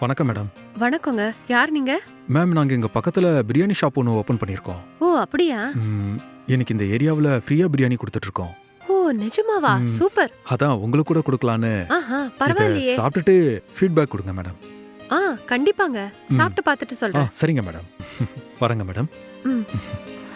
வணக்கம் மேடம் வணக்கங்க. யார் நீங்க? மேம் நாங்கள் இங்கே பக்கத்தில் பிரியாணி ஷாப் ஒன்று ஓப்பன் பண்ணியிருக்கோம். ஓ அப்படியா? எனக்கு இந்த ஏரியாவில் ஃப்ரீயாக பிரியாணி கொடுத்துட்ருக்கோம். ஓ நிஜமாவா. சூப்பர். அதான் உங்களுக்கு கூட கொடுக்கலான்னு. பரவாயில்லையே. சாப்பிட்டுட்டு ஃபீட்பேக் கொடுங்க மேடம் ஆ கண்டிப்பாங்க. சாப்பிட்டு பார்த்துட்டு சொல்றேன். சரிங்க மேடம் வரேங்க மேடம். ம்.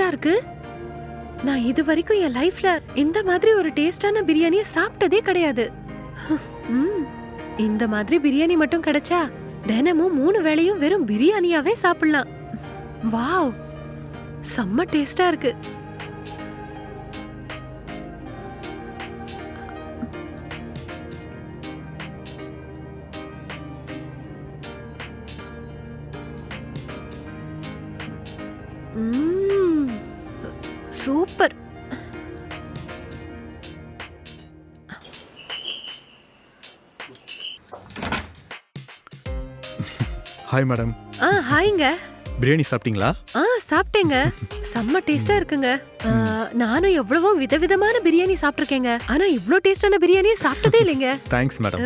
டேஸ்டா இருக்கு? நான் இது வரைக்கும் என் லைஃப்ல இந்த மாதிரி ஒரு டேஸ்டான பிரியாணியை சாப்பிட்டதே கிடையாது. இந்த மாதிரி பிரியாணி மட்டும் கிடைச்சா தினமும் மூணு வேளையும் வெறும் பிரியாணியாவே சாப்பிடலாம். வாவ் செம்ம டேஸ்டா இருக்கு. Mmm. சூப்பர். ஹாய் மேடம் ஆ ஹாய்ங்க பிரியாணி சாப்பிட்டீங்களா? ஆ சாப்பிட்டேங்க. செம்ம டேஸ்டா இருக்குங்க. நானும் எவ்வளவோ விதவிதமான பிரியாணி சாப்பிட்டிருக்கேங்க. ஆனா இவ்ளோ டேஸ்டான பிரியாணியே சாப்பிட்டதே இல்லைங்க. தேங்க்ஸ் மேடம்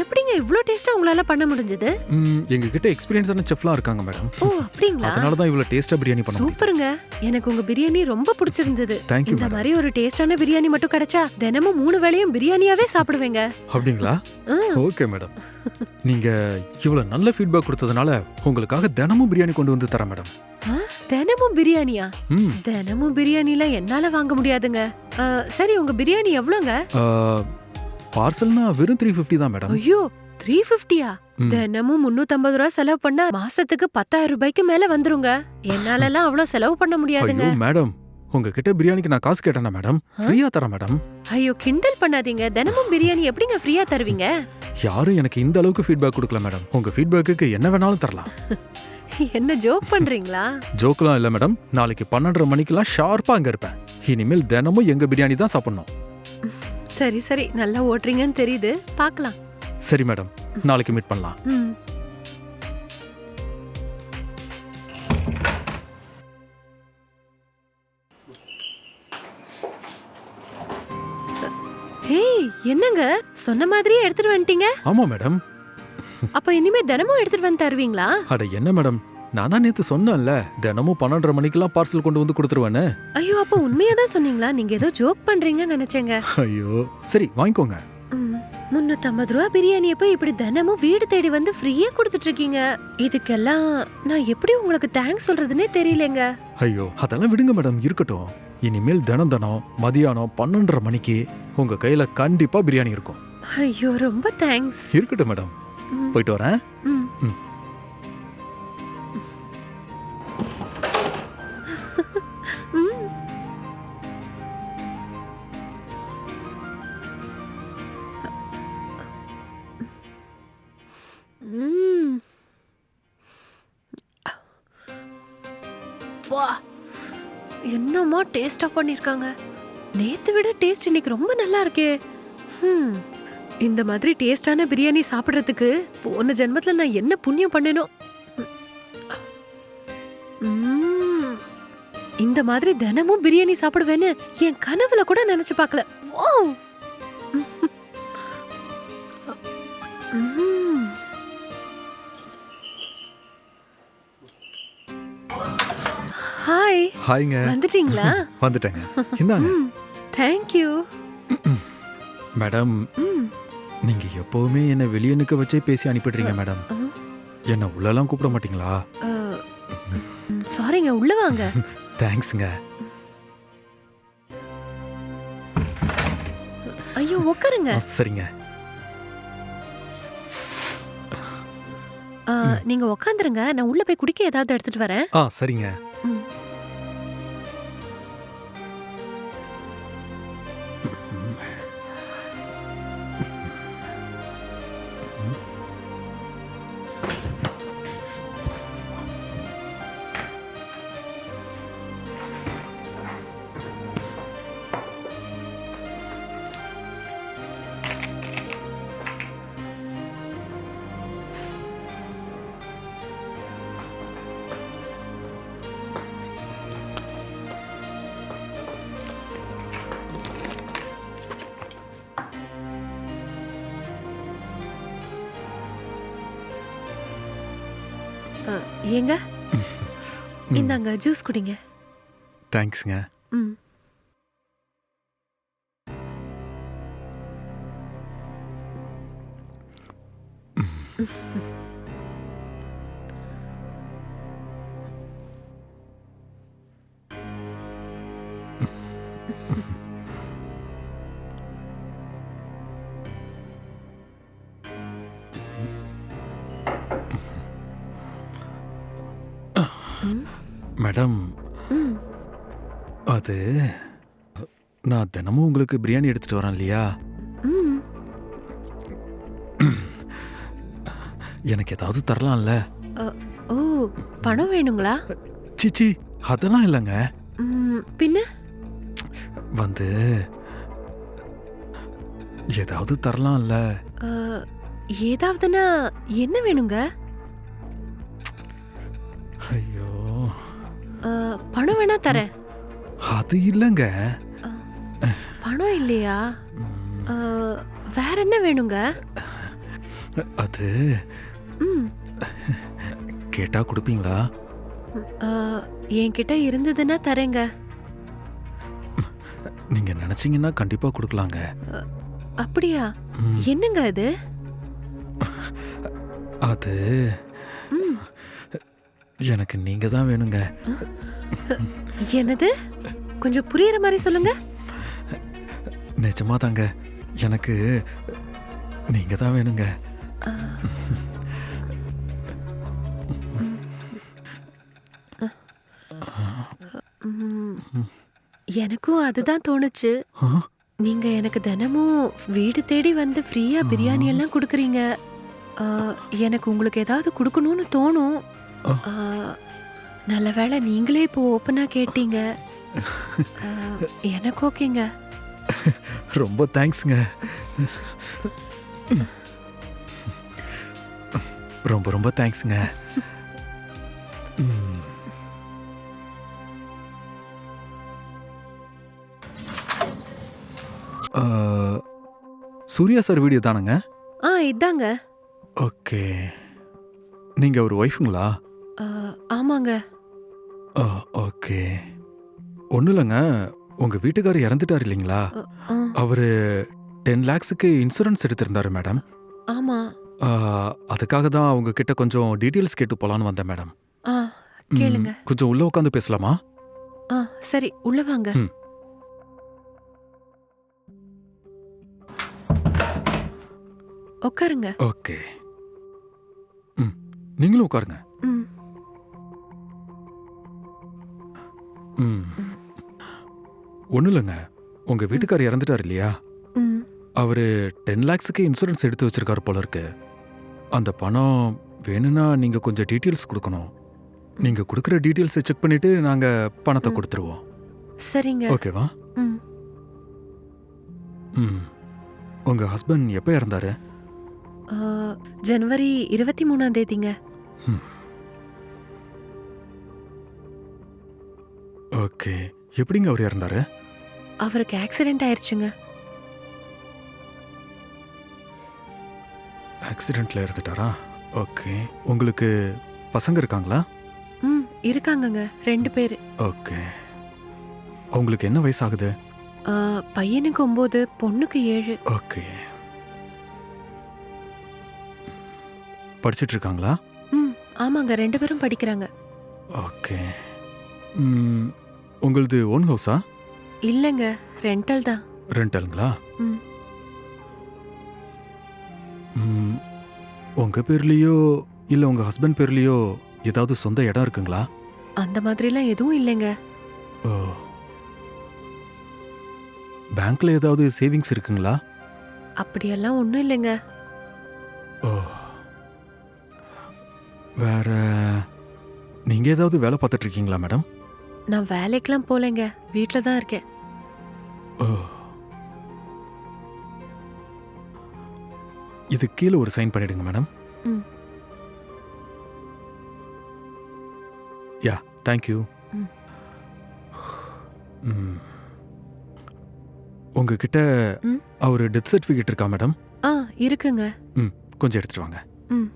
எப்படிங்க இவ்ளோ டேஸ்டா உங்களால பண்ண முடிஞ்சது? ம், எங்ககிட்ட எக்ஸ்பீரியன்ஸான செஃப்லாம் இருக்காங்க மேடம் ஓ அப்படிங்களா? அதனால தான் இவ்வளோ டேஸ்ட்டாக பிரியாணி பண்ண சூப்பருங்க. எனக்கு உங்க பிரியாணி ரொம்ப பிடிச்சிருந்தது. இந்த மாதிரி ஒரு டேஸ்டான பிரியாணி மட்டும் கிடைச்சா தினமும் மூணு வேளையும் பிரியாணியாவே சாப்பிடுவேங்க. அப்படிங்களா? ஓகே மேடம் நீங்க இவ்வளவு நல்ல ஃபீட்பேக் கொடுத்ததுனால உங்களுக்காக தினமும் பிரியாணி கொண்டு வந்து தரேன் மேடம் தினமும் பிரியாணியா? ம். தினமும் பிரியாணில என்னால வாங்க முடியாதுங்க. சரி உங்க பிரியாணி எவ்வளோங்க? பார்சல்னா வெறும் த்ரீ ஃபிஃப்டி தான் மேடம். ஐயோ த்ரீ ஃபிஃப்டியா ம். தினமும் முன்னூத்தம்பது ரூபா செலவு பண்ணா மாசத்துக்கு பத்தாயிரம் ரூபாய்க்கு மேல வந்துருங்க. என்னாலலாம் அவ்வளவு செலவு பண்ண முடியாதுங்க. ஐயோ மேடம். உங்ககிட்ட பிரியாணிக்கு நான் காசு கேட்டேனா மேடம்? ஃப்ரீயா தரேன் மேடம். ஐயோ கிண்டல் பண்ணாதீங்க. தினமும் பிரியாணி எப்படிங்க ஃப்ரீயா தருவீங்க? யாரும் எனக்கு இந்த அளவுக்கு ஃபீட்பேக் கொடுக்கல மேடம் உங்க ஃபீட்பேக்குக்கு என்ன வேணாலும் தரலாம். என்ன ஜோக் பண்றீங்களா? ஜோக்கெலாம் இல்லை மேடம் நாளைக்கு பன்னெண்டரை மணிக்கெல்லாம் ஷார்ப்பா அங்க இருப்பேன். இனிமேல் தினமும் எங்க பிரியாணி தான் சாப்பிடணும். சரி சரி. நல்லா ஓட்டுறீங்கன்னு தெரியுது. பார்க்கலாம். சரி மேடம் நாளைக்கு மீட் பண்ணலாம். ஏய் என்னங்க? சொன்ன மாதிரியே எடுத்துட்டு வந்துட்டீங்க? ஆமா மேடம். அப்ப இனிமே தினமும் எடுத்துட்டு வந்து தருவீங்களா? அட என்ன மேடம்? நான் தான் நேத்து சொன்னேன்ல தினமும் பன்னெண்டரை மணிக்கெல்லாம் பார்சல் கொண்டு வந்து கொடுத்துருவேன்னு. ஐயோ அப்ப உண்மையா தான் சொன்னீங்களா? நீங்க ஏதோ ஜோக் பண்றீங்கன்னு நினைச்சேங்க. ஐயோ சரி வாங்கிக்கோங்க. முன்னூத்தம்பது ரூபா பிரியாணியை போய் இப்படி தினமும் வீடு தேடி வந்து ஃப்ரீயா கொடுத்துட்டு இருக்கீங்க இதுக்கெல்லாம் நான் எப்படி உங்களுக்கு தேங்க்ஸ் சொல்றதுன்னே தெரியலங்க. ஐயோ அதெல்லாம் விடுங்க மேடம் இருக்கட்டும். இனிமேல் தினம் தினம் மதியானம் பன்னெண்டரை மணிக்கு உங்க கையில கண்டிப்பா பிரியாணி இருக்கும். ஐயோ ரொம்ப தேங்க்ஸ் இருக்கட்டும் மேடம் போயிட்டு வரேன். ம். என்னமா டேஸ்டா பண்ணியிருக்காங்க நேத்து விட டேஸ்ட் இன்னைக்கு ரொம்ப நல்லா இருக்கே. ம் இந்த மாதிரி டேஸ்டான பிரியாணி சாப்பிட்றதுக்கு போன ஜென்மத்தில் நான் என்ன புண்ணியம் பண்ணணும் ம். இந்த மாதிரி தினமும் பிரியாணி சாப்பிடுவேன்னு என் கனவுல கூட நினைச்சு பார்க்கல. ஓ ஹாய்ங்க. வந்துட்டீங்களா? வந்துட்டேங்க. இந்தாங்க. ம் தேங்க்யூ மேடம் நீங்க எப்பவுமே என்ன வெளியே நிக்க வச்சே பேசி அனுப்பிடுறீங்க மேடம். என்ன உள்ளெல்லாம் கூப்பிட மாட்டீங்களா? சாரிங்க உள்ள வாங்க. தேங்க்ஸ்ங்க ஐயோ உட்காருங்க சரிங்க. நீங்க உட்காந்துருங்க நான் உள்ள போய் குடிக்க ஏதாவது எடுத்துட்டு வரேன். ஆ சரிங்க. ஏங்க? இந்தாங்க ஜூஸ் குடிங்க. தேங்க்ஸுங்க ம். ம், மேடம். அது நான் தினமும் உங்களுக்கு பிரியாணி எடுத்துட்டு வரேன் இல்லையா? எனக்கு ஏதாவது தரலாம்ல? ஓ பணம் வேணுங்களா? சிச்சி அதெல்லாம் இல்லைங்க. பின்ன? வந்து ஏதாவது தரலாம்ல? ஏதாவதுன்னா என்ன வேணுங்க? பணம் வேணா தரேன். அது இல்லைங்க. பணம் இல்லையா? வேற என்ன வேணுங்க? அது கேட்டா கொடுப்பீங்களா? என்கிட்ட இருந்ததுன்னா தரேங்க. நீங்க நினைச்சீங்கன்னா கண்டிப்பா கொடுக்கலாங்க. அப்படியா? என்னங்க அது? அது எனக்கு நீங்க தான் வேணுங்க. என்னது? கொஞ்சம் புரியுற மாதிரி சொல்லுங்க. நிஜமா தாங்க. எனக்கு நீங்க தான் வேணுங்க. எனக்கும் அதுதான் தோணுச்சு? நீங்க எனக்கு தினமும் வீடு தேடி வந்து ஃப்ரீயா பிரியாணி எல்லாம் கொடுக்குறீங்க. எனக்கு உங்களுக்கு ஏதாவது கொடுக்கணும்னு தோணும். நல்ல வேளை நீங்களே இப்போ ஓப்பனா கேட்டீங்க. எனக்கு ஓகேங்க. ரொம்ப தேங்க்ஸுங்க ரொம்ப ரொம்ப தேங்க்ஸுங்க சூர்யா சார் வீடியோ தானங்க ஆ இதாங்க. ஓகே. நீங்க ஒரு ஒய்ஃபுங்களா ஆமாங்க. ஆ, ஓகே. ஒன்றும் இல்லைங்க. உங்க வீட்டுக்காரர் இறந்துட்டார் இல்லைங்களா? அவரு டென் லேக்ஸுக்கு இன்சூரன்ஸ் எடுத்திருந்தாரு மேடம். ஆமா. ஆ, அதுக்காக தான் உங்ககிட்ட கொஞ்சம் டீட்டெயில்ஸ் கேட்டு போலான்னு வந்தேன் மேடம். ஆ கேளுங்க. கொஞ்சம் உள்ள உட்காந்து பேசலாமா? ஆ சரி உள்ள வாங்க. உட்காருங்க ஓகே. ம் நீங்களும் உட்காருங்க ஒன்றும் இல்லைங்க. உங்க வீட்டுக்காரர் இறந்துட்டார் இல்லையா? ம். அவரு டென் லேக்ஸுக்கு இன்சூரன்ஸ் எடுத்து வச்சிருக்காரு போல இருக்கு. அந்த பணம் வேணும்னா நீங்க கொஞ்சம் டீட்டெயில்ஸ் கொடுக்கணும். நீங்க கொடுக்குற டீட்டெயில்ஸை செக் பண்ணிட்டு நாங்க பணத்தை. கொடுத்துருவோம். சரிங்க. ஓகேவா? ம். ம். உங்க ஹஸ்பண்ட் எப்போ இறந்தாரு? ஜனவரி இருபத்தி மூணாம் தேதிங்க. ஓகே. எப்படிங்க அவர் இறந்தாரு? அவருக்கு ஆக்சிடென்ட் ஆயிருச்சுங்க. ஆக்சிடென்ட்ல இறந்துட்டாரா? ஓகே உங்களுக்கு பசங்க இருக்காங்களா? ம் இருக்காங்கங்க. ரெண்டு பேர். ஓகே அவங்களுக்கு என்ன வயசாகுது? பையனுக்கு ஒம்பது பொண்ணுக்கு ஏழு. ஓகே படிச்சிட்டு இருக்காங்களா? ம் ஆமாங்க. ரெண்டு பேரும் படிக்கிறாங்க. ஓகே ம், உங்களுது ஓன் ஹவுஸா இல்லைங்க ரெண்டல் தான். ரெண்டலுங்களா ம். ம், உங்க பேர்லயோ இல்ல உங்க ஹஸ்பண்ட் பேர்லயோ ஏதாவது சொந்த இடம் இருக்குங்களா? அந்த மாதிரிலாம் எதுவும் இல்லைங்க. ஓ. பேங்க்ல ஏதாவது சேவிங்ஸ் இருக்குங்களா? அப்படியெல்லாம் ஒன்றும் இல்லைங்க. ஓ. வேற நீங்க ஏதாவது வேலை பார்த்துட்டு இருக்கீங்களா மேடம் நான் வேலைக்கெல்லாம் போகலைங்க. வீட்டில் தான் இருக்கேன். இது கீழே ஒரு சைன் பண்ணிடுங்க மேடம். ம். யா தேங்க்யூ ம். ம். உங்ககிட்ட ம். அவர் டெத் சர்டிஃபிகேட் இருக்கா மேடம்? ஆ இருக்குங்க. கொஞ்சம் எடுத்துட்டு வாங்க. ம் ம்.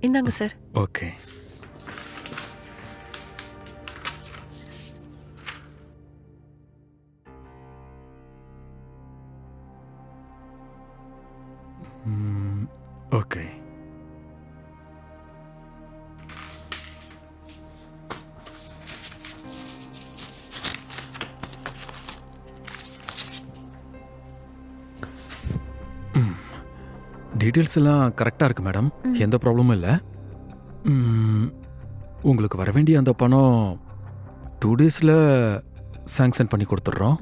இந்தாங்க சார். ஓகே. ஓகே. டீட்டெயில்ஸ் எல்லாம் கரெக்டாக இருக்கு மேடம். எந்த ப்ராப்ளமும் இல்லை. உங்களுக்கு வர வேண்டிய அந்த பணம் டூ டேஸில் சாங்ஷன் பண்ணி கொடுத்துட்றோம்.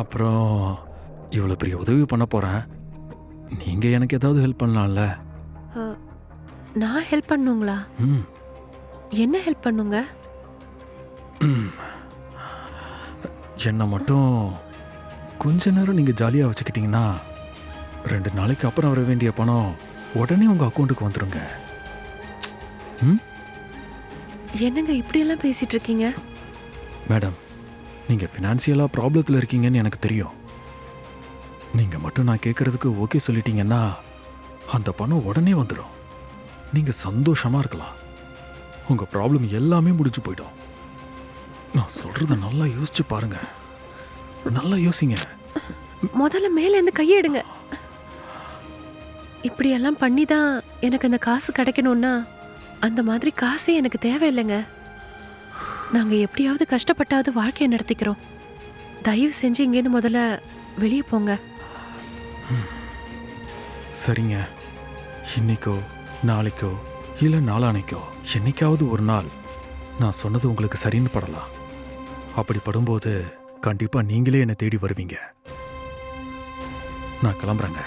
அப்புறம் இவ்வளோ பெரிய உதவி பண்ண போகிறேன் நீங்கள் எனக்கு ஏதாவது ஹெல்ப் பண்ணலாம்ல? நான் ஹெல்ப் பண்ணுங்களா? என்ன ஹெல்ப் பண்ணுங்க. என்னை மட்டும் கொஞ்ச நேரம் நீங்கள் ஜாலியாக வச்சுக்கிட்டீங்கன்னா ரெண்டு நாளைக்கு அப்புறம் வர வேண்டிய பணம் உடனே உங்கள் அக்கௌண்ட்டுக்கு வந்துடுங்க ம்? என்னங்க இப்படியெல்லாம் பேசிட்டு இருக்கீங்க? மேடம் நீங்கள் ஃபினான்சியலாக ப்ராப்ளத்தில் இருக்கீங்கன்னு எனக்கு தெரியும். நீங்கள் மட்டும் நான் கேட்குறதுக்கு ஓகே சொல்லிட்டீங்கன்னா அந்த பணம் உடனே வந்துடும் நீங்கள் சந்தோஷமாக இருக்கலாம். உங்கள் ப்ராப்ளம் எல்லாமே முடிஞ்சு போயிடும். நான் சொல்கிறத நல்லா யோசிச்சு பாருங்க. நல்லா யோசிங்க. முதல்ல மேல இருந்து கையை எடுங்க. இப்படியெல்லாம் பண்ணி தான் எனக்கு அந்த காசு கிடைக்கணும்னா அந்த மாதிரி காசே எனக்கு தேவையில்லைங்க. நாங்கள் எப்படியாவது கஷ்டப்பட்டாவது வாழ்க்கையை நடத்திக்கிறோம். தயவு செஞ்சு இங்கேருந்து முதல்ல வெளியே போங்க. சரிங்க. இன்னைக்கோ நாளைக்கோ இல்லை நாளானைக்கோ என்னைக்காவது ஒரு நாள் நான் சொன்னது உங்களுக்கு சரின்னு படலாம். அப்படி படும்போது கண்டிப்பாக நீங்களே என்னை தேடி வருவீங்க. நான் கிளம்புறேங்க.